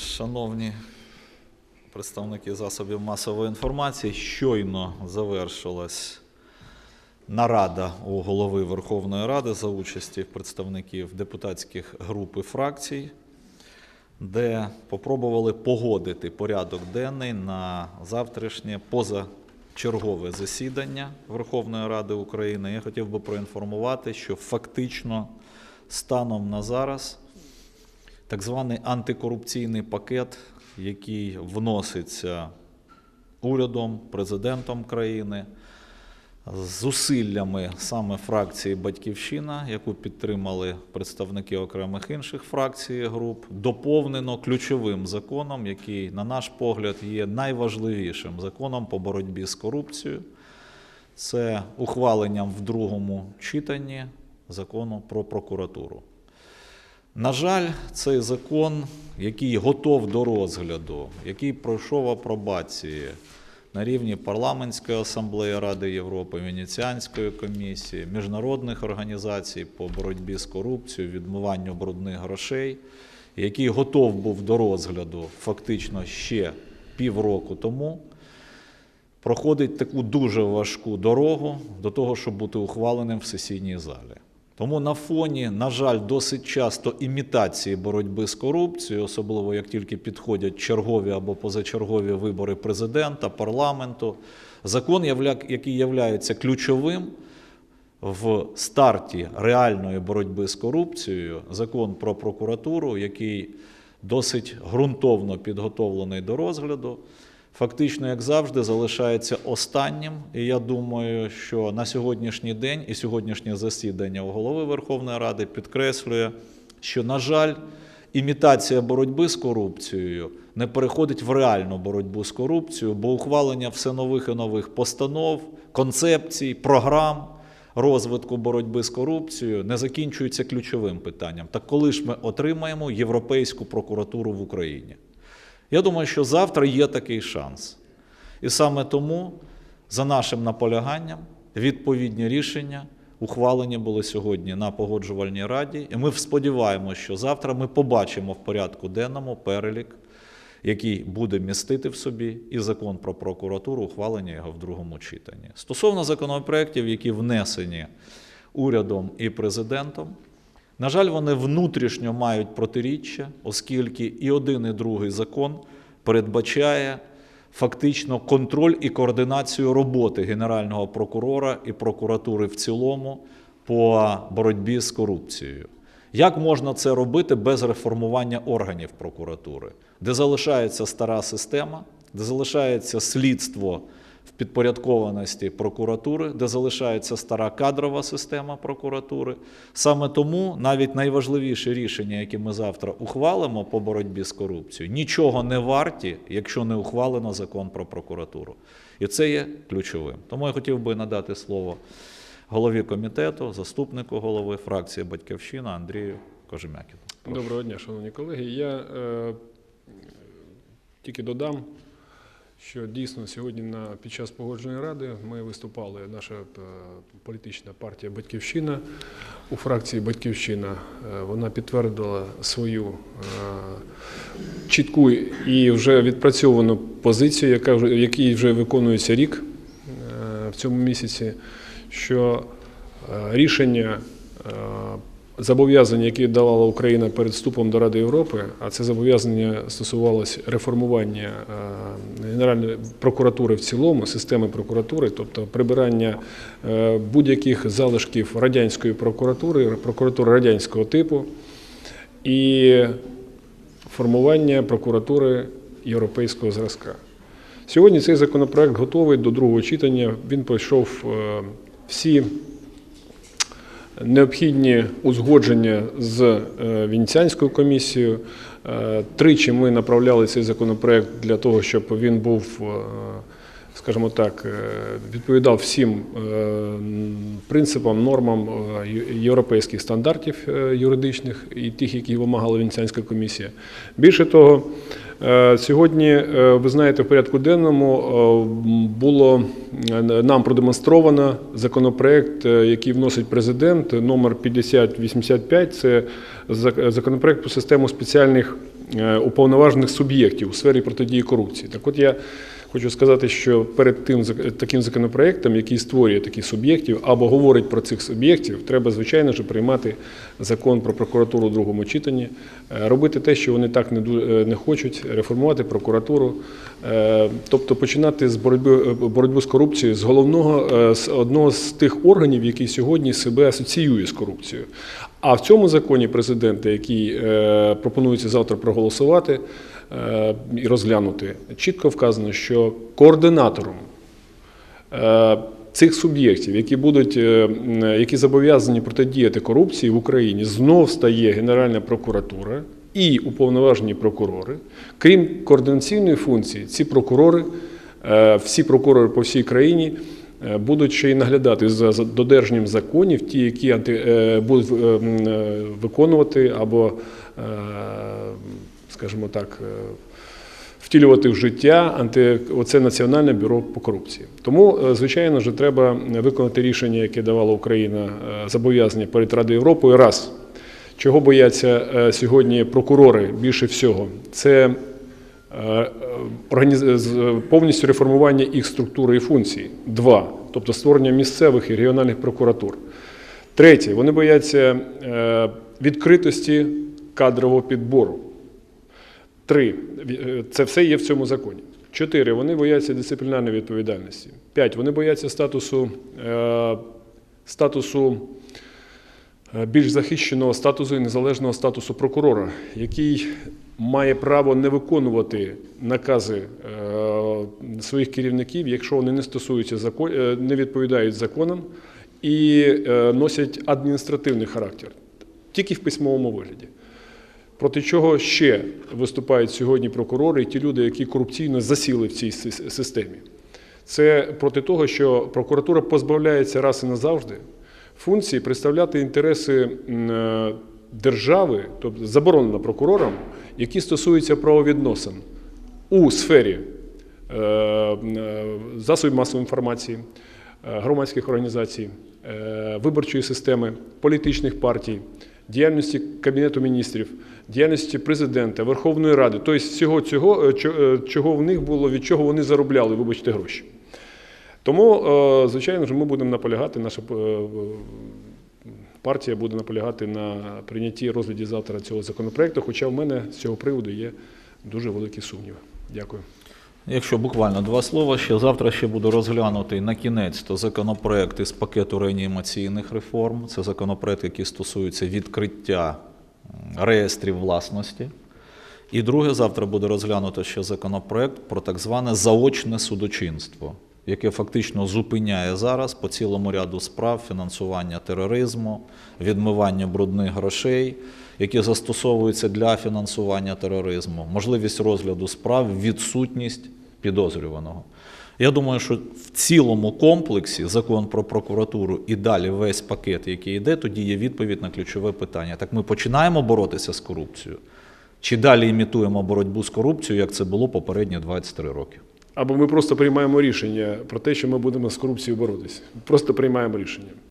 Шановні представники засобів масової інформації, щойно завершилась нарада у голови Верховної Ради за участі представників депутатських груп і фракцій, де попробували погодити порядок денний на завтрашнє позачергове засідання Верховної Ради України. Я хотів би проінформувати, що фактично станом на зараз так званий антикорупційний пакет, який вноситься урядом, президентом країни, зусиллями саме фракції Батьківщина, яку підтримали представники окремих інших фракцій і груп, доповнено ключовим законом, який, на наш погляд, є найважливішим законом по боротьбі з корупцією. Це ухваленням в другому читанні закону про прокуратуру. На жаль, цей закон, який готов до розгляду, який пройшов апробації на рівні парламентської асамблеї Ради Європи, Венеціанської комісії, міжнародних організацій по боротьбі з корупцією, відмиванню брудних грошей, який готов був до розгляду фактично ще півроку тому, проходить таку дуже важку дорогу до того, щоб бути ухваленим в сесійній залі. Тому на фоні, на жаль, досить часто імітації боротьби з корупцією, особливо як тільки підходять чергові або позачергові вибори президента, парламенту, закон, який є ключовим в старті реальної боротьби з корупцією, закон про прокуратуру, який досить ґрунтовно підготовлений до розгляду, фактично, як завжди, залишається останнім. І я думаю, що на сьогоднішній день і сьогоднішнє засідання у голови Верховної Ради підкреслює, що, на жаль, імітація боротьби з корупцією не переходить в реальну боротьбу з корупцією, бо ухвалення все нових і нових постанов, концепцій, програм розвитку боротьби з корупцією не закінчується ключовим питанням. Так коли ж ми отримаємо Європейську прокуратуру в Україні? Я думаю, що завтра є такий шанс. І саме тому, за нашим наполяганням, відповідні рішення ухвалені були сьогодні на погоджувальній раді. І ми сподіваємося, що завтра ми побачимо в порядку денному перелік, який буде містити в собі і закон про прокуратуру, ухвалення його в другому читанні. Стосовно законопроєктів, які внесені урядом і президентом, на жаль, вони внутрішньо мають протиріччя, оскільки і один, і другий закон передбачає фактично контроль і координацію роботи Генерального прокурора і прокуратури в цілому по боротьбі з корупцією. Як можна це робити без реформування органів прокуратури, де залишається стара система, де залишається слідство в підпорядкованості прокуратури, де залишається стара кадрова система прокуратури. Саме тому навіть найважливіші рішення, які ми завтра ухвалимо по боротьбі з корупцією, нічого не варті, якщо не ухвалено закон про прокуратуру. І це є ключовим. Тому я хотів би надати слово голові комітету, заступнику голови фракції Батьківщина Андрію Кожем'якіну. Доброго дня, шановні колеги. Я е, тільки додам, що дійсно сьогодні на, під час погодженої ради ми виступали, наша е, політична партія Батьківщина у фракції Батьківщина. Е, вона підтвердила свою е, чітку і вже відпрацьовану позицію, яка вже, якій вже виконується рік в цьому місяці, що рішення зобов'язання, які давала Україна перед вступом до Ради Європи, а це зобов'язання стосувалось реформування е, Генеральної прокуратури в цілому, системи прокуратури, тобто прибирання е, будь-яких залишків радянської прокуратури, прокуратури радянського типу і формування прокуратури європейського зразка. Сьогодні цей законопроект готовий до другого читання. Він пройшов е, всі необхідні узгодження з е, Венеціанською комісією. Е, Тричі ми направляли цей законопроект для того, щоб він був, е, скажімо так, відповідав всім принципам, нормам європейських стандартів юридичних і тих, які вимагала Венеціанська комісія. Більше того, Сьогодні, е, ви знаєте, в порядку денному е, було е, нам продемонстровано законопроект, е, який вносить президент, номер 5085. Це законопроект про систему спеціальних е, уповноважених суб'єктів у сфері протидії корупції. Так от я хочу сказати, що перед тим таким законопроектом, який створює таких суб'єктів або говорить про цих суб'єктів, треба, звичайно ж, приймати закон про прокуратуру у другому читанні, е, робити те, що вони так не, е, хочуть, реформувати прокуратуру, е, тобто починати з боротьби, боротьбу з корупцією з головного з одного з тих органів, який сьогодні себе асоціює з корупцією. А в цьому законі президента, який пропонується завтра проголосувати і розглянути, чітко вказано, що координатором е, цих суб'єктів, які будуть е, які зобов'язані протидіяти корупції в Україні, знов стає Генеральна прокуратура і уповноважені прокурори. Крім координаційної функції, ці прокурори, е, всі прокурори по всій країні. е, Будуть ще й наглядати за додержанням законів, ті, які е, будуть е, е, виконувати або, е, скажімо так, е, втілювати в життя анти, оце Національне бюро по корупції. Тому, е, звичайно ж, треба виконати рішення, яке давала Україна е, зобов'язання перед Радою Європи. Раз. Чого бояться сьогодні прокурори більше всього? Це повністю реформування їх структури і функцій. Два. Тобто створення місцевих і регіональних прокуратур. Третє. Вони бояться відкритості кадрового підбору. Три. Е, Це все є в цьому законі. Чотири. Вони бояться дисциплінарної відповідальності. П'ять. Вони бояться статусу, е, статусу е, більш захищеного статусу і незалежного статусу прокурора, який має право не виконувати накази своїх керівників, якщо вони не стосуються закон, не відповідають законам і носять адміністративний характер, тільки в письмовому вигляді. Проти чого ще виступають сьогодні прокурори і ті люди, які корупційно засіли в цій системі? Це проти того, що прокуратура позбавляється раз і назавжди функції представляти інтереси е, держави, тобто заборонено прокурорам, які стосуються правовідносин у сфері е, е, засобів масової інформації, громадських організацій, виборчої системи, політичних партій, діяльності Кабінету міністрів, діяльності президента, Верховної Ради, тобто всього цього, е, е, чого в них було, від чого вони заробляли, вибачте, гроші. Тому, е, звичайно ж, ми будемо наполягати, наша партія буде наполягати на прийнятті розгляді завтра цього законопроекту, хоча в мене з цього приводу є дуже великі сумніви. Дякую. Якщо буквально два слова, ще завтра ще буду розглянутий на кінець то законопроект із пакету реанімаційних реформ. Це законопроект, який стосується відкриття реєстрів власності. І друге, завтра буде розглянуто ще законопроект про так зване заочне судочинство, яке фактично зупиняє зараз по цілому ряду справ фінансування тероризму, відмивання брудних грошей, які застосовуються для фінансування тероризму, можливість розгляду справ, відсутність підозрюваного. Я думаю, що в цілому комплексі закон про прокуратуру і далі весь пакет, який йде, тоді є відповідь на ключове питання. Так ми починаємо боротися з корупцією, чи далі імітуємо боротьбу з корупцією, як це було попередні 23 роки? Або ми просто приймаємо рішення про те, що ми будемо з корупцією боротися. Просто приймаємо рішення.